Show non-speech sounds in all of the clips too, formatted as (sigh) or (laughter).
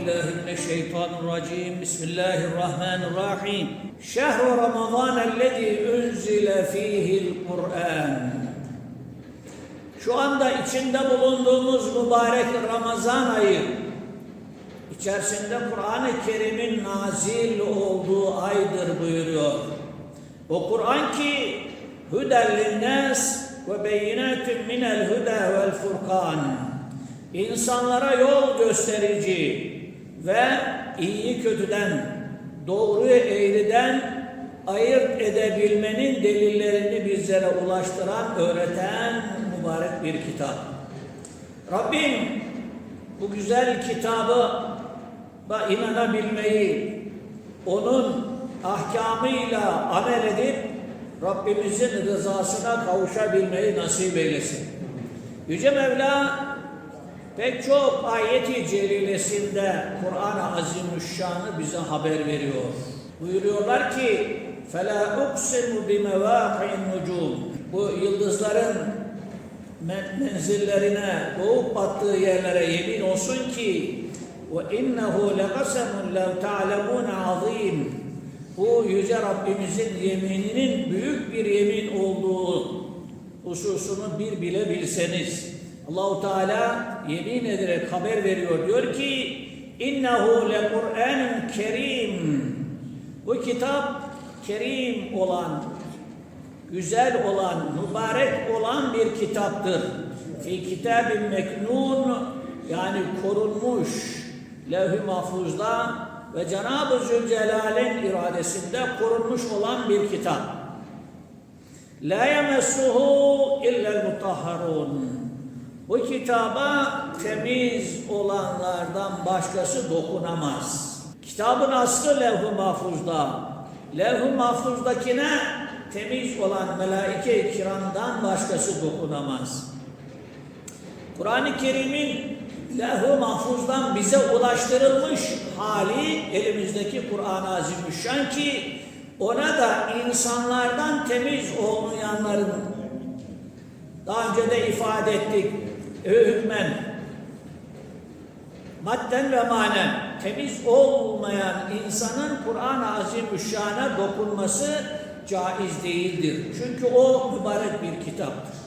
أعوذ بالله من الشيطان الرجيم بسم الله الرحمن الرحيم شهر رمضان الذي أنزل فيه القرآن Şu anda içinde bulunduğumuz mübarek Ramazan ayı içerisinde Kur'an-ı Kerim'in nazil olduğu aydır buyuruyor. O Kur'an ki hüden linnas ve beyinatun minel huda vel furkan. İnsanlara yol gösterici ve iyi kötüden, doğruyu eğriden ayırt edebilmenin delillerini bizlere ulaştıran, öğreten mübarek bir kitap. Rabbim bu güzel kitabı inanabilmeyi, onun ahkamıyla amel edip Rabbimizin rızasına kavuşabilmeyi nasip eylesin. Yüce Mevla pek çok ayeti celilesinde Kur'an-ı Azimüşşan'ı bize haber veriyor. Buyuruyorlar ki فَلَا اُقْسِمُ بِمَوَاقِعِ النُّجُومِ Bu yıldızların men- menzillerine, doğup battığı yerlere yemin olsun ki وَاِنَّهُ لَقَسَمٌ لَوْ تَعْلَمُونَ عَظِيمٌ Bu Yüce Rabbimizin yemininin büyük bir yemin olduğu hususunu bir bile bilseniz. Allahu Teala yemin ederek haber veriyor. Diyor ki innehu lekur'anun kerim. Bu kitap kerim olan, güzel olan, mübarek olan bir kitaptır. Fi kitabin meknun yani korunmuş levh-i mahfuzda ve Cenab-ı Zülcelal'in iradesinde korunmuş olan bir kitap. La yemessuhu illel mutahharun. Bu kitaba temiz olanlardan başkası dokunamaz. Kitabın aslı levh-i mahfuzda. Levh-i mahfuzdakine temiz olan melaike-i kiramdan başkası dokunamaz. Kur'an-ı Kerim'in levh-i mahfuzdan bize ulaştırılmış hali elimizdeki Kur'an-ı Azimüşşan ki ona da insanlardan temiz olmayanların daha önce de ifade ettik hükmen madden ve manen temiz olmayan insanın Kur'an-ı Azimüşşan'a dokunması caiz değildir. Çünkü o mübarek bir kitaptır.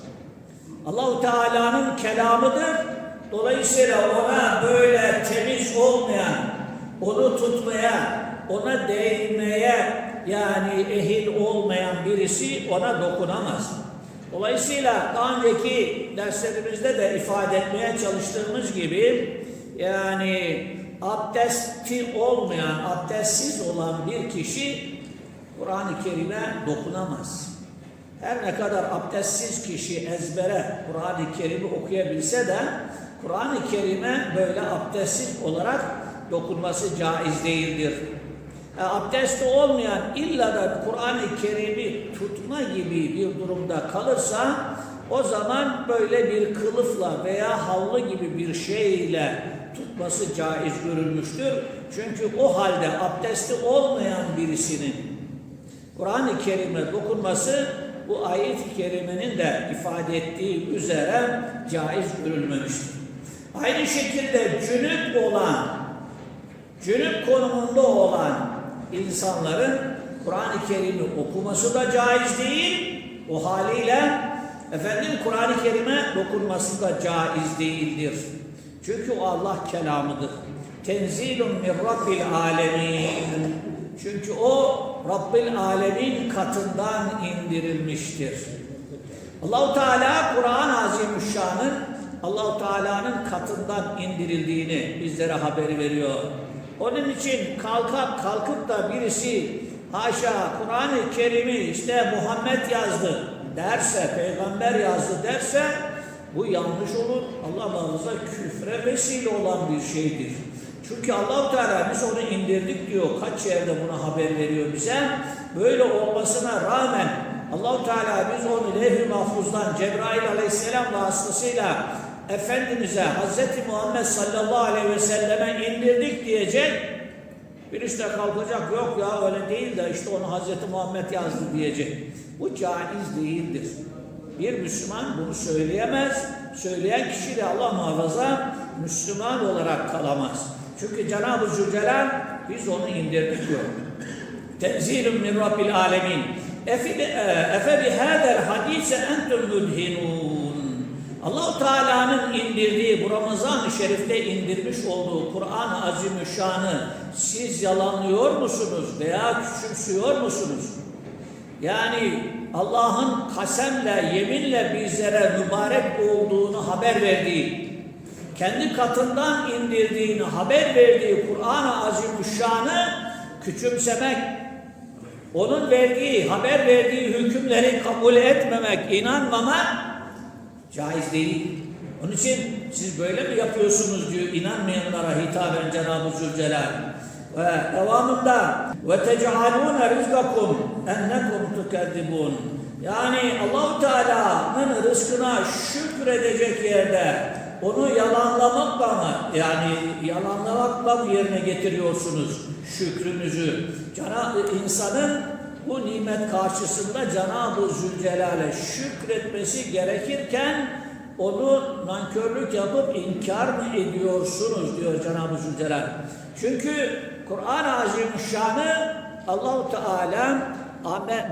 Allahu Teala'nın kelamıdır. Dolayısıyla ona böyle temiz olmayan, onu tutmaya, ona değmeye yani ehil olmayan birisi ona dokunamaz. Dolayısıyla daha önceki derslerimizde de ifade etmeye çalıştığımız gibi yani abdesti olmayan, abdestsiz olan bir kişi Kur'an-ı Kerim'e dokunamaz. Her ne kadar abdestsiz kişi ezbere Kur'an-ı Kerim'i okuyabilse de Kur'an-ı Kerim'e böyle abdestsiz olarak dokunması caiz değildir. E, abdesti olmayan illa da Kur'an-ı Kerim'i tutma gibi bir durumda kalırsa o zaman böyle bir kılıfla veya havlu gibi bir şeyle tutması caiz görülmüştür. Çünkü o halde abdesti olmayan birisinin Kur'an-ı Kerim'e dokunması bu ayet-i kerimenin de ifade ettiği üzere caiz görülmemiştir. Aynı şekilde cünüp olan, cünüp konumunda olan insanların Kur'an-ı Kerim'i okuması da caiz değil. O haliyle efendim Kur'an-ı Kerim'e dokunması da caiz değildir. Çünkü o Allah kelamıdır. Tenzilun min Rabbil alemin. Çünkü o Rabbil alemin katından indirilmiştir. Allahu Teala Kur'an-ı Azimüşşan'ın Allahu Teala'nın katından indirildiğini bizlere haberi veriyor. Onun için kalkıp kalkıp da birisi haşa Kur'an-ı Kerim'i işte Muhammed yazdı derse, peygamber yazdı derse bu yanlış olur. Allah muhafaza küfre vesile olan bir şeydir. Çünkü Allahu Teala biz onu indirdik diyor. Kaç yerde buna haber veriyor bize. Böyle olmasına rağmen Allahu Teala biz onu levh-i mahfuzdan Cebrail aleyhisselam vasıtasıyla Efendimiz'e Hz. Muhammed sallallahu aleyhi ve selleme indirdik diyecek. Birisi de kalkacak yok ya öyle değil de işte onu Hz. Muhammed yazdı diyecek. Bu caiz değildir. Bir Müslüman bunu söyleyemez. Söyleyen kişi de Allah muhafaza Müslüman olarak kalamaz. Çünkü Cenab-ı Zülcelal biz onu indirdik diyor. Tenzilun min Rabbil alemin. Efe efe bihâdel hadise entum mudhinun. Allahu Teala'nın indirdiği bu Ramazan-ı Şerif'te indirmiş olduğu Kur'an-ı Azimüşşan'ı siz yalanlıyor musunuz veya küçümsüyor musunuz? Yani Allah'ın kasemle, yeminle bizlere mübarek olduğunu haber verdiği, kendi katından indirdiğini haber verdiği Kur'an-ı Azimüşşan'ı küçümsemek, onun verdiği, haber verdiği hükümleri kabul etmemek, inanmamak caiz değil. Onun için siz böyle mi yapıyorsunuz diyor inanmayanlara hitaben Cenab-ı Zülcelal. Ve devamında ve tec'alûne rizgakum ennekum tukezzibun. Yani Allahu Teala'nın rızkına şükredecek yerde onu yalanlamakla mı yani yalanlamakla mı yerine getiriyorsunuz şükrünüzü? Cenab-ı insanın bu nimet karşısında Cenab-ı Zülcelal'e şükretmesi gerekirken onu nankörlük yapıp inkar mı ediyorsunuz diyor Cenab-ı Zülcelal. Çünkü Kur'an-ı Azimüşşan'ı Allahu Teala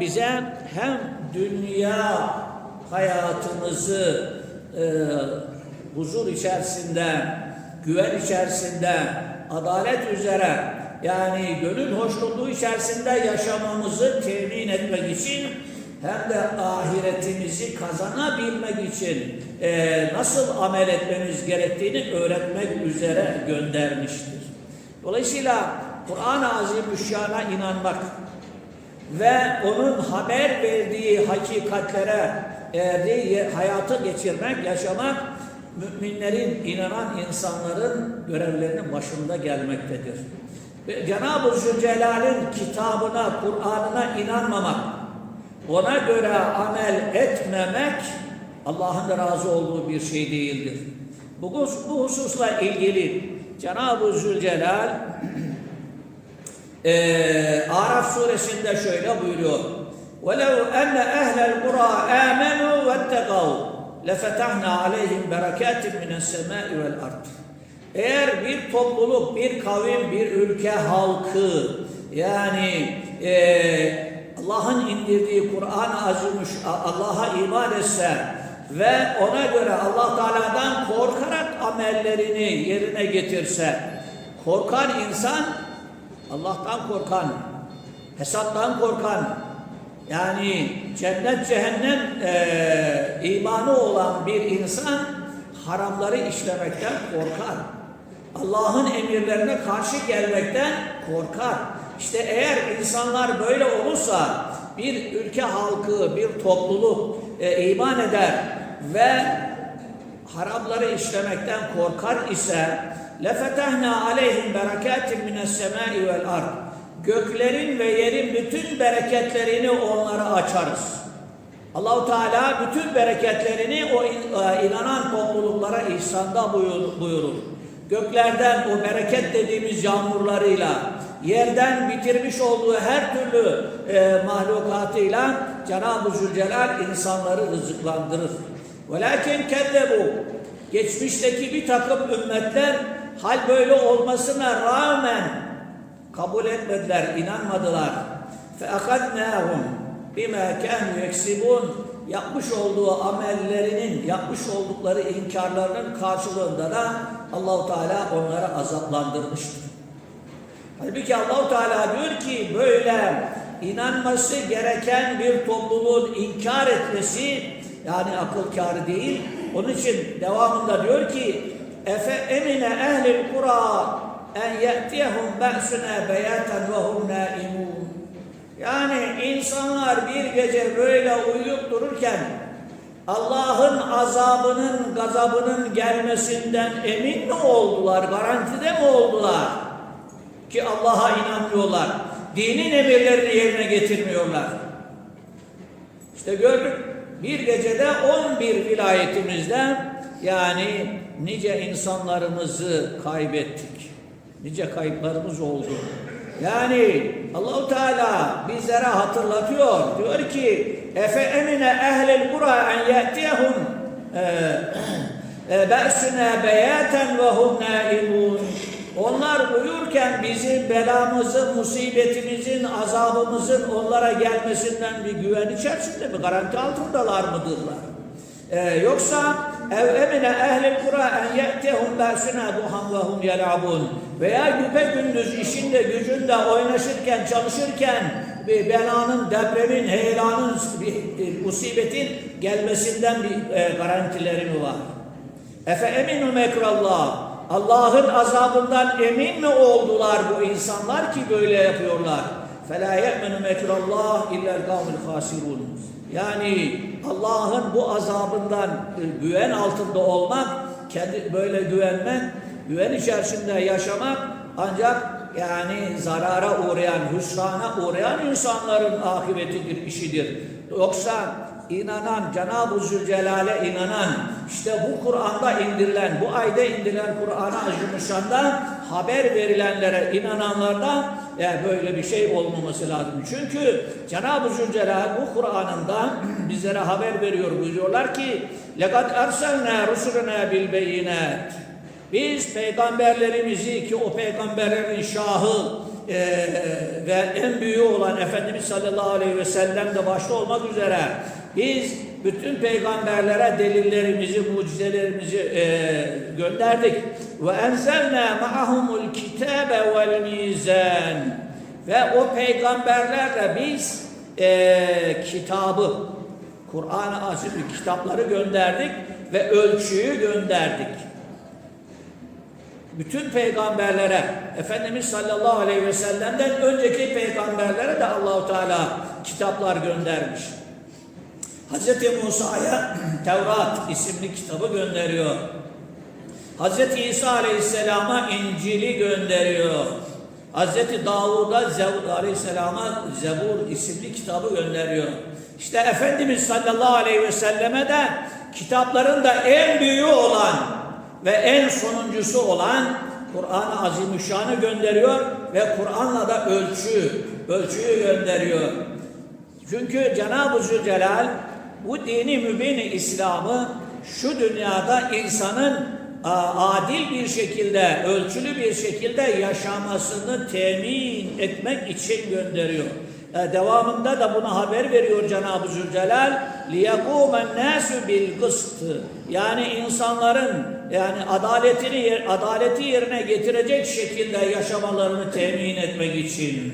bize hem dünya hayatımızı e, huzur içerisinde, güven içerisinde, adalet üzere yani gönül hoşnutluğu içerisinde yaşamamızı temin etmek için hem de ahiretimizi kazanabilmek için e, nasıl amel etmemiz gerektiğini öğretmek üzere göndermiştir. Dolayısıyla Kur'an-ı Azimüşşan'a inanmak ve onun haber verdiği hakikatlere erdiği hayatı geçirmek, yaşamak müminlerin, inanan insanların görevlerinin başında gelmektedir. Ve Cenab-ı Zülcelal'in kitabına, Kur'an'ına inanmamak, ona göre amel etmemek Allah'ın da razı olduğu bir şey değildir. Bu, bu hususla ilgili Cenab-ı Zülcelal e, Araf suresinde şöyle buyuruyor. وَلَوْ أَنَّ أَهْلَ الْقُرَى آمَنُوا وَاتَّقَوْا لَفَتَحْنَا عَلَيْهِمْ بَرَكَاتٍ مِنَ السَّمَاءِ وَالْأَرْضِ eğer bir topluluk, bir kavim, bir ülke halkı yani e, Allah'ın indirdiği Kur'an-ı Azimüş Allah'a iman etse ve ona göre Allah Teala'dan korkarak amellerini yerine getirse korkan insan Allah'tan korkan hesaptan korkan yani cennet cehennem e, imanı olan bir insan haramları işlemekten korkar. Allah'ın emirlerine karşı gelmekten korkar. İşte eğer insanlar böyle olursa bir ülke halkı, bir topluluk e, iman eder ve haramları işlemekten korkar ise lefetehna aleyhim berekatin mines semai vel ard göklerin ve yerin bütün bereketlerini onlara açarız. Allahu Teala bütün bereketlerini o e, inanan topluluklara ihsanda buyurur Göklerden o bereket dediğimiz yağmurlarıyla, yerden bitirmiş olduğu her türlü e, mahlukatıyla Cenab-ı Zülcelal insanları rızıklandırır. Velakin bu geçmişteki bir takım ümmetler hal böyle olmasına rağmen kabul etmediler, inanmadılar. فَاَخَذْنَاهُمْ بِمَا كَانُوا يَكْسِبُونَ Yapmış olduğu amellerinin, yapmış oldukları inkarlarının karşılığında da Allahu Teala onları azaplandırmıştır. Halbuki Allahu Teala diyor ki böyle inanması gereken bir topluluğun inkar etmesi yani akıl kârı değil. Onun için devamında diyor ki Efe emine ehlil kura en ye'tiyehum ba'suna beyaten ve hum naimun. Yani insanlar bir gece böyle uyuyup dururken Allah'ın azabının, gazabının gelmesinden emin mi oldular, garantide mi oldular? Ki Allah'a inanmıyorlar. Dinin emirlerini yerine getirmiyorlar. İşte gördük bir gecede 11 vilayetimizde yani nice insanlarımızı kaybettik. Nice kayıplarımız oldu. Yani Allahu Teala bizlere hatırlatıyor. Diyor ki efe emine ehlil kura en ye'tiyehum e, e, be'süne beyaten ve hum naimun. Onlar bizim belamızın, musibetimizin, azabımızın onlara gelmesinden bir güven içerisinde mi? Garanti altındalar mıdırlar? Ee, yoksa ev emine ehlil kura en ye'tehum ba'suna duhan ve hum yel'abun veya güpe gündüz işinde gücünde oynaşırken çalışırken bir belanın, depremin, heyelanın, bir, bir musibetin gelmesinden bir e, garantileri mi var? Efe eminu mekrallah. Allah'ın azabından emin mi oldular bu insanlar ki böyle yapıyorlar? فَلَا يَأْمَنُ مَكْرَ اللّٰهِ اِلَّا الْقَوْمِ الْخَاسِرُونَ Yani Allah'ın bu azabından e, güven altında olmak, kendi böyle güvenmek, güven içerisinde yaşamak ancak yani zarara uğrayan, hüsrana uğrayan insanların akıbetidir, işidir. Yoksa inanan, Cenab-ı Zülcelal'e inanan, işte bu Kur'an'da indirilen, bu ayda indirilen Kur'an'a acımışanda haber verilenlere inananlarda yani böyle bir şey olmaması lazım. Çünkü Cenab-ı Zülcelal bu Kur'an'ında bizlere haber veriyor. Buyuruyorlar ki لَقَدْ اَرْسَلْنَا رُسُلُنَا بِالْبَيِّنَاتِ biz peygamberlerimizi ki o peygamberlerin şahı e, ve en büyüğü olan Efendimiz sallallahu aleyhi ve sellem de başta olmak üzere biz bütün peygamberlere delillerimizi, mucizelerimizi e, gönderdik. Ve enzelna ma'ahumul kitabe vel mizan. Ve o peygamberlerle biz e, kitabı, Kur'an-ı Azim kitapları gönderdik ve ölçüyü gönderdik bütün peygamberlere Efendimiz sallallahu aleyhi ve sellem'den önceki peygamberlere de Allahu Teala kitaplar göndermiş. Hz. Musa'ya (clears throat) Tevrat isimli kitabı gönderiyor. Hz. İsa aleyhisselama İncil'i gönderiyor. Hz. Davud'a Zebur aleyhisselama Zebur isimli kitabı gönderiyor. İşte Efendimiz sallallahu aleyhi ve selleme de kitapların da en büyüğü olan ve en sonuncusu olan Kur'an-ı Azimüşşan'ı gönderiyor ve Kur'an'la da ölçü, ölçüyü gönderiyor. Çünkü Cenab-ı Zülcelal bu dini mübini İslam'ı şu dünyada insanın adil bir şekilde, ölçülü bir şekilde yaşamasını temin etmek için gönderiyor. E, devamında da buna haber veriyor Cenab-ı Zülcelal. لِيَقُومَ النَّاسُ بِالْقِسْطِ Yani insanların yani adaletini adaleti yerine getirecek şekilde yaşamalarını temin etmek için.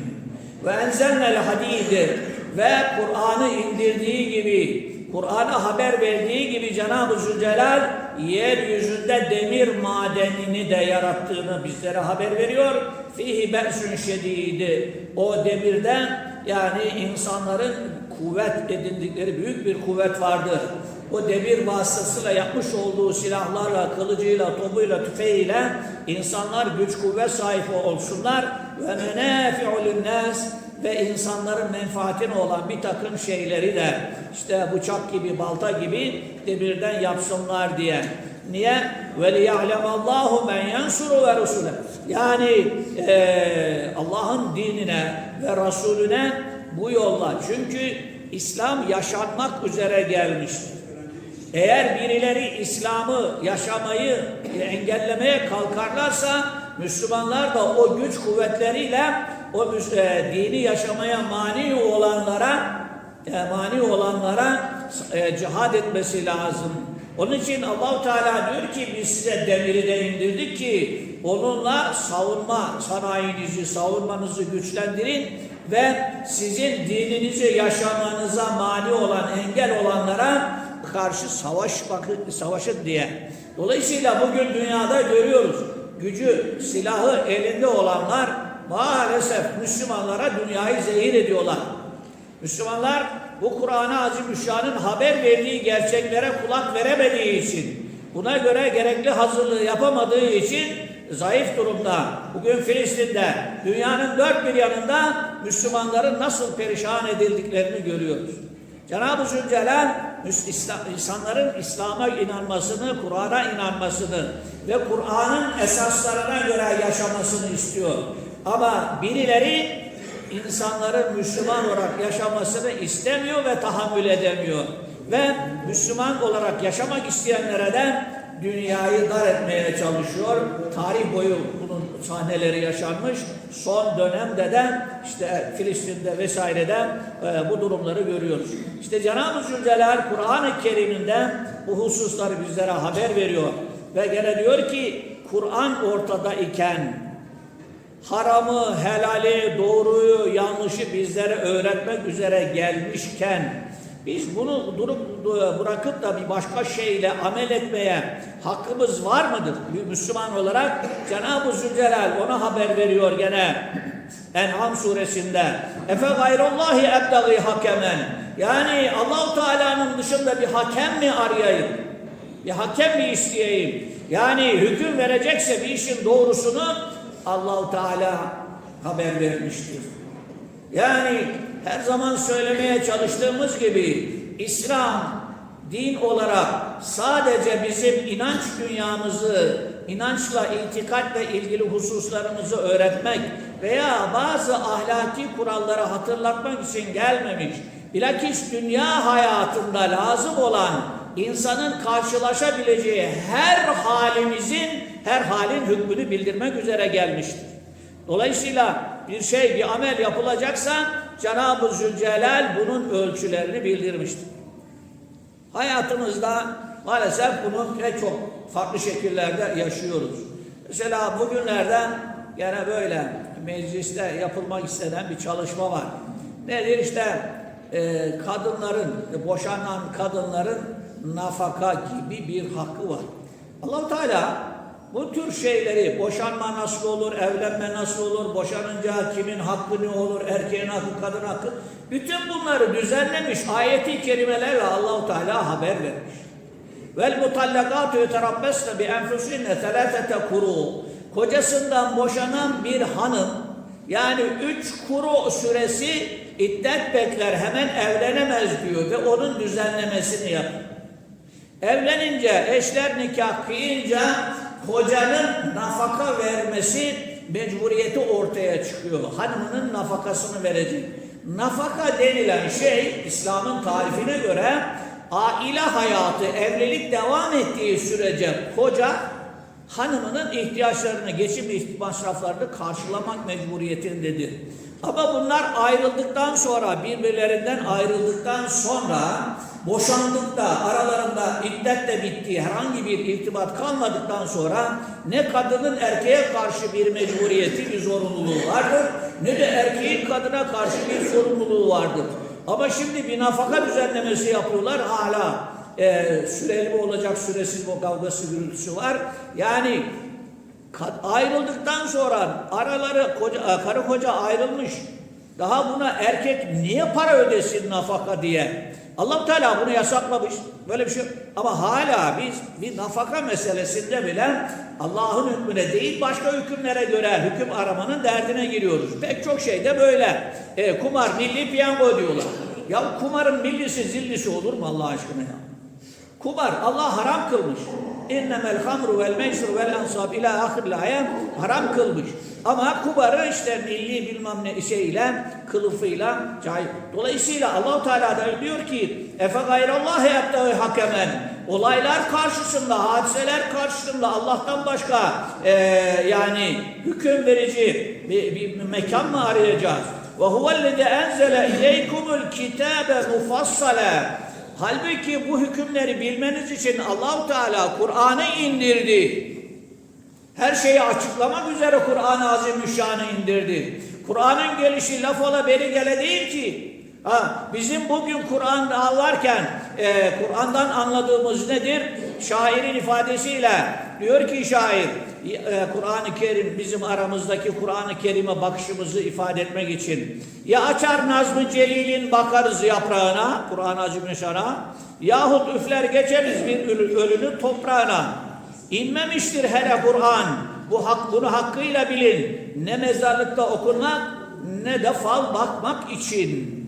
Ve enzelnel hadidi ve Kur'an'ı indirdiği gibi Kur'an'a haber verdiği gibi Cenab-ı Zülcelal yeryüzünde demir madenini de yarattığını bizlere haber veriyor. Fihi be'sün şedidi. O demirden yani insanların kuvvet edindikleri büyük bir kuvvet vardır. O demir vasıtasıyla yapmış olduğu silahlarla, kılıcıyla, topuyla, tüfeğiyle insanlar güç kuvvet sahibi olsunlar ve menafi'u linnas ve insanların menfaatine olan bir takım şeyleri de işte bıçak gibi, balta gibi demirden yapsınlar diye. Niye? Ve liya'lemallahu men yansuru ve rusule. Yani e, Allah'ın dinine ve Resulüne bu yolla. Çünkü İslam yaşanmak üzere gelmiştir. Eğer birileri İslam'ı yaşamayı engellemeye kalkarlarsa Müslümanlar da o güç kuvvetleriyle o e, dini yaşamaya mani olanlara e, mani olanlara e, cihad etmesi lazım. Onun için Allahu Teala diyor ki biz size demiri de indirdik ki onunla savunma sanayinizi, savunmanızı güçlendirin ve sizin dininizi yaşamanıza mani olan, engel olanlara karşı savaş bakın, savaşın diye. Dolayısıyla bugün dünyada görüyoruz. Gücü, silahı elinde olanlar maalesef Müslümanlara dünyayı zehir ediyorlar. Müslümanlar bu Kur'an-ı Azimüşşan'ın haber verdiği gerçeklere kulak veremediği için, buna göre gerekli hazırlığı yapamadığı için zayıf durumda. Bugün Filistin'de, dünyanın dört bir yanında Müslümanların nasıl perişan edildiklerini görüyoruz. Cenab-ı Zülcelal insanların İslam'a inanmasını, Kur'an'a inanmasını ve Kur'an'ın esaslarına göre yaşamasını istiyor. Ama birileri insanların Müslüman olarak yaşamasını istemiyor ve tahammül edemiyor. Ve Müslüman olarak yaşamak isteyenlere de dünyayı dar etmeye çalışıyor. Tarih boyu bunun sahneleri yaşanmış. Son dönemde de işte Filistin'de vesairede e, bu durumları görüyoruz. İşte Cenab-ı Zülcelal Kur'an-ı Kerim'inde bu hususları bizlere haber veriyor. Ve gene diyor ki Kur'an ortada iken haramı, helali, doğruyu, yanlışı bizlere öğretmek üzere gelmişken biz bunu durup bırakıp da bir başka şeyle amel etmeye hakkımız var mıdır? Bir Müslüman olarak Cenab-ı Zülcelal ona haber veriyor gene En'am suresinde. Efe gayrullahi ebdagi hakemen. Yani Allahu Teala'nın dışında bir hakem mi arayayım? Bir hakem mi isteyeyim? Yani hüküm verecekse bir işin doğrusunu Allahu Teala haber vermiştir. Yani her zaman söylemeye çalıştığımız gibi İslam din olarak sadece bizim inanç dünyamızı, inançla, itikatle ilgili hususlarımızı öğretmek veya bazı ahlaki kuralları hatırlatmak için gelmemiş. Bilakis dünya hayatında lazım olan insanın karşılaşabileceği her halimizin, her halin hükmünü bildirmek üzere gelmiştir. Dolayısıyla bir şey, bir amel yapılacaksa Cenab-ı Zülcelal bunun ölçülerini bildirmiştir. Hayatımızda maalesef bunu pek çok farklı şekillerde yaşıyoruz. Mesela bugünlerde gene böyle mecliste yapılmak istenen bir çalışma var. Nedir işte e, kadınların, boşanan kadınların nafaka gibi bir hakkı var. Allahu Teala bu tür şeyleri boşanma nasıl olur, evlenme nasıl olur, boşanınca kimin hakkı ne olur, erkeğin hakkı, kadın hakkı bütün bunları düzenlemiş ayeti kerimelerle Allahu Teala haber vermiş. Vel mutallakatu yeterabbesne bi enfusinne selatete kuru. Kocasından boşanan bir hanım yani üç kuru süresi iddet bekler hemen evlenemez diyor ve onun düzenlemesini yapıyor. Evlenince eşler nikah kıyınca kocanın nafaka vermesi mecburiyeti ortaya çıkıyor. Hanımının nafakasını verecek. Nafaka denilen şey İslam'ın tarifine göre aile hayatı, evlilik devam ettiği sürece koca hanımının ihtiyaçlarını, geçim masraflarını karşılamak mecburiyetindedir. Ama bunlar ayrıldıktan sonra, birbirlerinden ayrıldıktan sonra, boşandıkta, aralarında iddetle bittiği herhangi bir irtibat kalmadıktan sonra ne kadının erkeğe karşı bir mecburiyeti, bir zorunluluğu vardır, ne de erkeğin kadına karşı bir sorumluluğu vardır. Ama şimdi bir nafaka düzenlemesi yapıyorlar hala e, süreli mi olacak, süresiz o kavgası, gürültüsü var. Yani ayrıldıktan sonra araları koca, e, karı koca ayrılmış. Daha buna erkek niye para ödesin nafaka diye. Allah Teala bunu yasaklamış. Böyle bir şey yok. Ama hala biz bir nafaka meselesinde bile Allah'ın hükmüne değil başka hükümlere göre hüküm aramanın derdine giriyoruz. Pek çok şeyde böyle. E, kumar, milli piyango diyorlar. Ya kumarın millisi zillisi olur mu Allah aşkına ya? Kumar Allah haram kılmış. İnnemel hamru vel meysir vel ansab ila ayet haram kılmış. Ama kumarı işte milli bilmem ne şeyle, kılıfıyla cahil. Dolayısıyla Allahu Teala da diyor ki efe gayrallah yaptığı hakemen olaylar karşısında, hadiseler karşısında Allah'tan başka e, yani hüküm verici bir, bir mekan mı arayacağız? Ve huvellezî enzele ileykumul kitâbe mufassala Halbuki bu hükümleri bilmeniz için Allahu Teala Kur'an'ı indirdi. Her şeyi açıklamak üzere Kur'an-ı Azimüşşan'ı indirdi. Kur'an'ın gelişi laf ola beri gele değil ki. Ha, bizim bugün Kur'an ağlarken e, Kur'an'dan anladığımız nedir? Şairin ifadesiyle diyor ki şair e, Kur'an-ı Kerim bizim aramızdaki Kur'an-ı Kerim'e bakışımızı ifade etmek için ya açar Nazm-ı Celil'in bakarız yaprağına Kur'an-ı Azimüşşan'a yahut üfler geçeriz bir ölünün toprağına inmemiştir hele Kur'an bu hak, bunu hakkıyla bilin ne mezarlıkta okunmak ne de fal bakmak için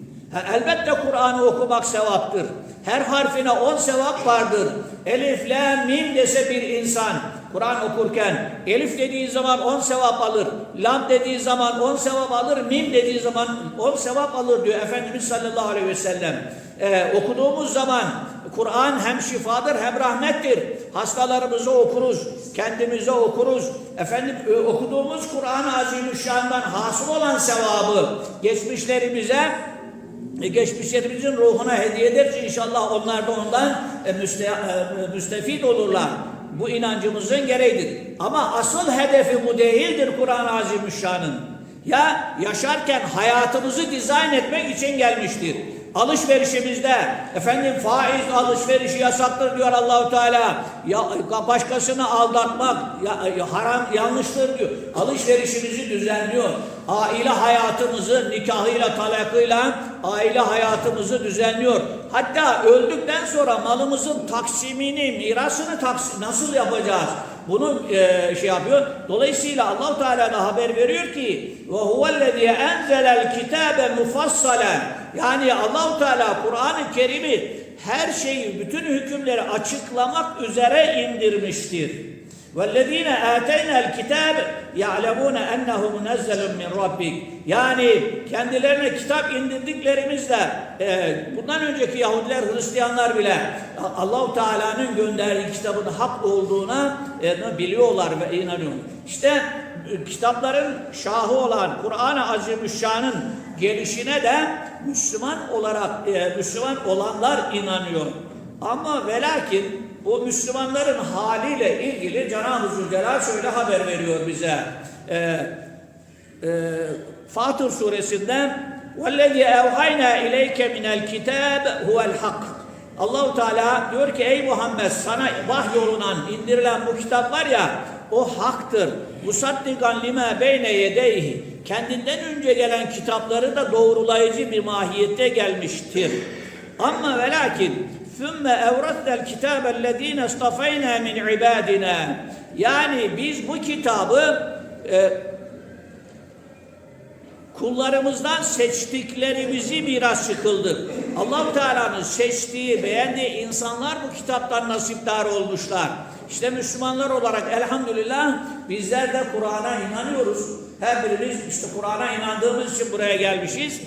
elbette Kur'an'ı okumak sevaptır her harfine on sevap vardır. Elif, la, mim dese bir insan Kur'an okurken elif dediği zaman 10 sevap alır. Lam dediği zaman 10 sevap alır. Mim dediği zaman 10 sevap alır diyor Efendimiz sallallahu aleyhi ve sellem. Ee, okuduğumuz zaman Kur'an hem şifadır hem rahmettir. Hastalarımızı okuruz, kendimize okuruz. Efendim e, okuduğumuz Kur'an-ı Azimüşşan'dan hasıl olan sevabı geçmişlerimize e, geçmişlerimizin ruhuna hediye ederiz. İnşallah onlar da ondan e, müste, müstefid olurlar. Bu inancımızın gereğidir. Ama asıl hedefi bu değildir Kur'an-ı Azimüşşan'ın. Ya yaşarken hayatımızı dizayn etmek için gelmiştir. Alışverişimizde efendim faiz alışverişi yasaktır diyor Allahu Teala. Ya başkasını aldatmak ya, haram yanlıştır diyor. Alışverişimizi düzenliyor. Aile hayatımızı nikahıyla talakıyla aile hayatımızı düzenliyor. Hatta öldükten sonra malımızın taksimini, mirasını taksim nasıl yapacağız? Bunu e, şey yapıyor. Dolayısıyla Allahu Teala da haber veriyor ki ve huvellezî enzelel kitâbe mufassalen yani Allahu Teala Kur'an-ı Kerim'i her şeyi, bütün hükümleri açıklamak üzere indirmiştir. وَالَّذ۪ينَ آتَيْنَا الْكِتَابِ يَعْلَمُونَ اَنَّهُ مُنَزَّلٌ مِنْ رَبِّكَ Yani kendilerine kitap indirdiklerimizle e, bundan önceki Yahudiler, Hristiyanlar bile Allahu Teala'nın gönderdiği kitabın hak olduğuna e, biliyorlar ve inanıyorlar. İşte e, kitapların şahı olan Kur'an-ı Azimüşşan'ın gelişine de Müslüman olarak e, Müslüman olanlar inanıyor. Ama velakin bu Müslümanların haliyle ilgili Cenab-ı Zülcelal şöyle haber veriyor bize. Ee, e, Fatır suresinde وَالَّذِي اَوْحَيْنَا اِلَيْكَ مِنَ الْكِتَابِ هُوَ الْحَقِّ Allahu Teala diyor ki ey Muhammed sana vahyolunan indirilen bu kitap var ya o haktır. Musaddigan lima beyne yedeyhi. Kendinden önce gelen kitapları da doğrulayıcı bir mahiyette gelmiştir. Ama ve lakin ثُمَّ اَوْرَثْنَا الْكِتَابَ الَّذ۪ينَ اصْطَفَيْنَا مِنْ عِبَادِنَا Yani biz bu kitabı e, kullarımızdan seçtiklerimizi mirasçı kıldık. allah Teala'nın seçtiği, beğendiği insanlar bu kitaptan nasipdar olmuşlar. İşte Müslümanlar olarak elhamdülillah bizler de Kur'an'a inanıyoruz. Her birimiz işte Kur'an'a inandığımız için buraya gelmişiz.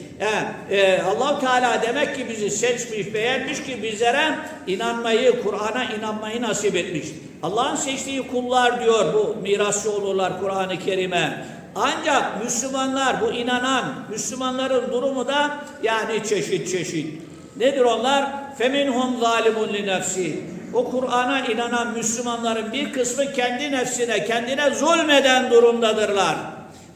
E, e, allah Teala demek ki bizi seçmiş, beğenmiş ki bizlere inanmayı, Kur'an'a inanmayı nasip etmiş. Allah'ın seçtiği kullar diyor bu mirasçı olurlar Kur'an-ı Kerim'e. Ancak Müslümanlar, bu inanan Müslümanların durumu da yani çeşit çeşit. Nedir onlar? Zalimun li nefsi. O Kur'an'a inanan Müslümanların bir kısmı kendi nefsine, kendine zulmeden durumdadırlar.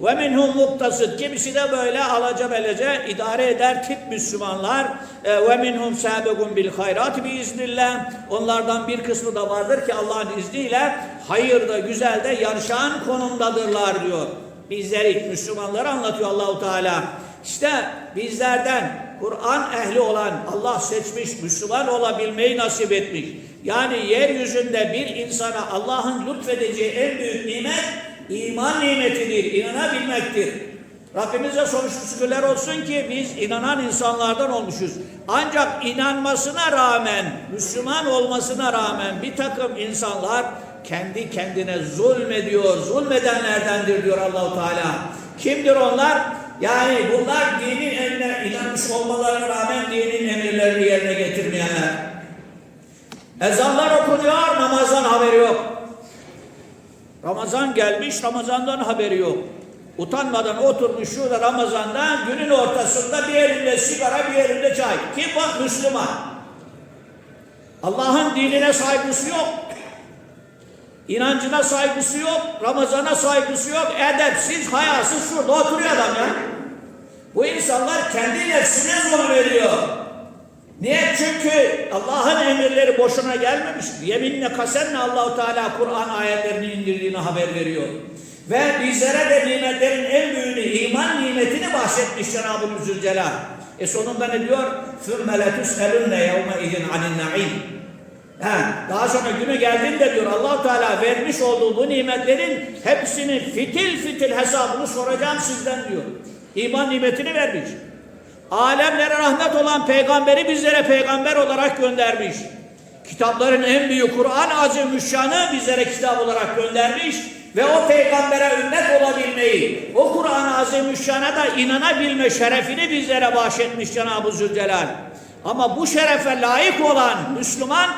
Ve minhum muktasıd. Kimisi de böyle alaca belece idare eder tip Müslümanlar. E, ve minhum sabiqun bil hayrat biiznillah. Onlardan bir kısmı da vardır ki Allah'ın izniyle hayırda, güzelde yarışan konumdadırlar diyor. Bizleri Müslümanları anlatıyor Allahu Teala. İşte bizlerden Kur'an ehli olan Allah seçmiş, Müslüman olabilmeyi nasip etmiş. Yani yeryüzünde bir insana Allah'ın lütfedeceği en büyük nimet iman nimetidir, inanabilmektir. Rabbimize sonsuz şükürler olsun ki biz inanan insanlardan olmuşuz. Ancak inanmasına rağmen, Müslüman olmasına rağmen bir takım insanlar kendi kendine zulmediyor, zulmedenlerdendir diyor Allahu Teala. Kimdir onlar? Yani bunlar dinin emrine inanmış olmalarına rağmen dinin emirlerini yerine getirmeyenler. Ezanlar okunuyor, namazdan haberi yok. Ramazan gelmiş, Ramazan'dan haberi yok. Utanmadan oturmuş şurada Ramazan'da günün ortasında bir elinde sigara, bir elinde çay. Kim bak Müslüman. Allah'ın dinine saygısı yok. İnancına saygısı yok, Ramazana saygısı yok, edepsiz, hayasız şurada oturuyor adam ya. Bu insanlar kendi nefsine zulmediyor. Niye? Çünkü Allah'ın emirleri boşuna gelmemiş. Yeminle kasenle Allahu Teala Kur'an ayetlerini indirdiğini haber veriyor. Ve bizlere de nimetlerin en büyüğünü, iman nimetini bahsetmiş Cenab-ı Zülcelal. E sonunda ne diyor? ثُمَّ لَتُسْأَلُنَّ يَوْمَ اِذٍ عَنِ النَّعِيمِ Ha, daha sonra günü geldiğinde diyor allah Teala vermiş olduğu bu nimetlerin hepsini fitil fitil hesabını soracağım sizden diyor. İman nimetini vermiş. Alemlere rahmet olan peygamberi bizlere peygamber olarak göndermiş. kitapların en büyük Kur'an-ı Azimüşşan'ı bizlere kitap olarak göndermiş ve o peygambere ümmet olabilmeyi, o Kur'an-ı Azimüşşan'a da inanabilme şerefini bizlere bahşetmiş Cenab-ı Zülcelal. Ama bu şerefe layık olan Müslüman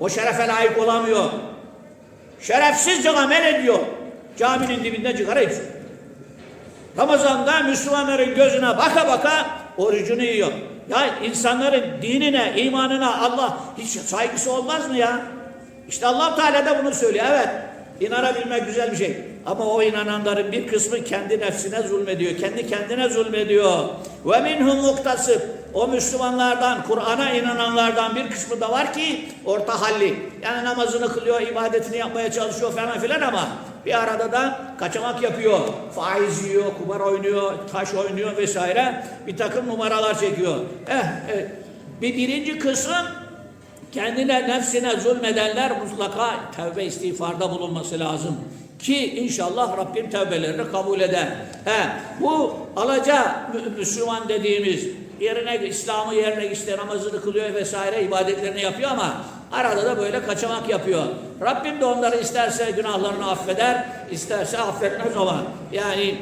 o şerefe layık olamıyor. Şerefsizce amel ediyor. Caminin dibinde sigara içiyor. Ramazan'da Müslümanların gözüne baka baka orucunu yiyor. Ya insanların dinine, imanına Allah hiç saygısı olmaz mı ya? İşte Allah Teala da bunu söylüyor. Evet, inanabilmek güzel bir şey. Ama o inananların bir kısmı kendi nefsine zulmediyor. Kendi kendine zulmediyor. Ve minhum muktasip. O Müslümanlardan, Kur'an'a inananlardan bir kısmı da var ki orta halli. Yani namazını kılıyor, ibadetini yapmaya çalışıyor falan filan ama bir arada da kaçamak yapıyor. Faiz yiyor, kumar oynuyor, taş oynuyor vesaire. Bir takım numaralar çekiyor. Eh, eh, bir birinci kısım kendine nefsine zulmedenler mutlaka tevbe istiğfarda bulunması lazım. Ki inşallah Rabbim tevbelerini kabul eder. He, bu alaca Mü- Müslüman dediğimiz yerine İslam'ı yerine işte namazını kılıyor vesaire ibadetlerini yapıyor ama arada da böyle kaçamak yapıyor. Rabbim de onları isterse günahlarını affeder, isterse affetmez ama yani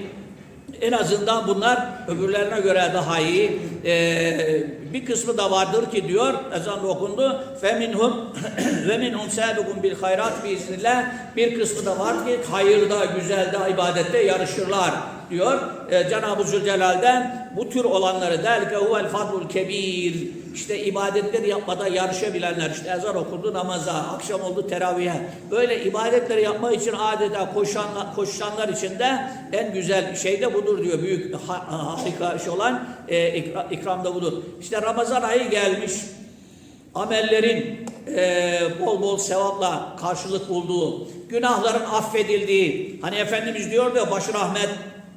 en azından bunlar öbürlerine göre daha iyi. Ee, bir kısmı da vardır ki diyor ezan okundu. Feminhum ve minhum sabiqun bil hayrat biiznillah. Bir kısmı da var ki hayırda, güzelde, ibadette yarışırlar diyor. Ee, Cenab-ı Zülcelal'den bu tür olanları derke huvel fadlul kebir. İşte ibadetleri yapmada yarışabilenler işte ezan okundu namaza, akşam oldu teravihe. Böyle ibadetleri yapmak için adeta koşanlar, koşanlar için de en güzel şey de budur diyor. Büyük ha- harika şey olan e, ikra- ikram da budur. İşte Ramazan ayı gelmiş. Amellerin e, bol bol sevapla karşılık bulduğu, günahların affedildiği, hani Efendimiz diyor ya başı rahmet,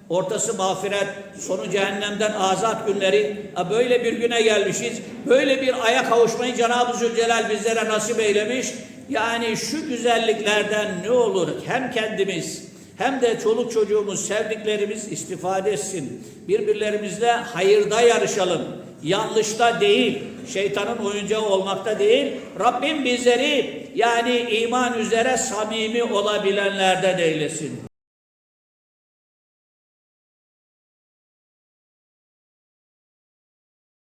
ortası mağfiret, sonu cehennemden azat günleri, böyle bir güne gelmişiz. Böyle bir aya kavuşmayı Cenab-ı Zülcelal bizlere nasip eylemiş. Yani şu güzelliklerden ne olur hem kendimiz hem de çoluk çocuğumuz, sevdiklerimiz istifade etsin. Birbirlerimizle hayırda yarışalım. Yanlışta değil, şeytanın oyuncağı olmakta değil. Rabbim bizleri yani iman üzere samimi olabilenlerden eylesin.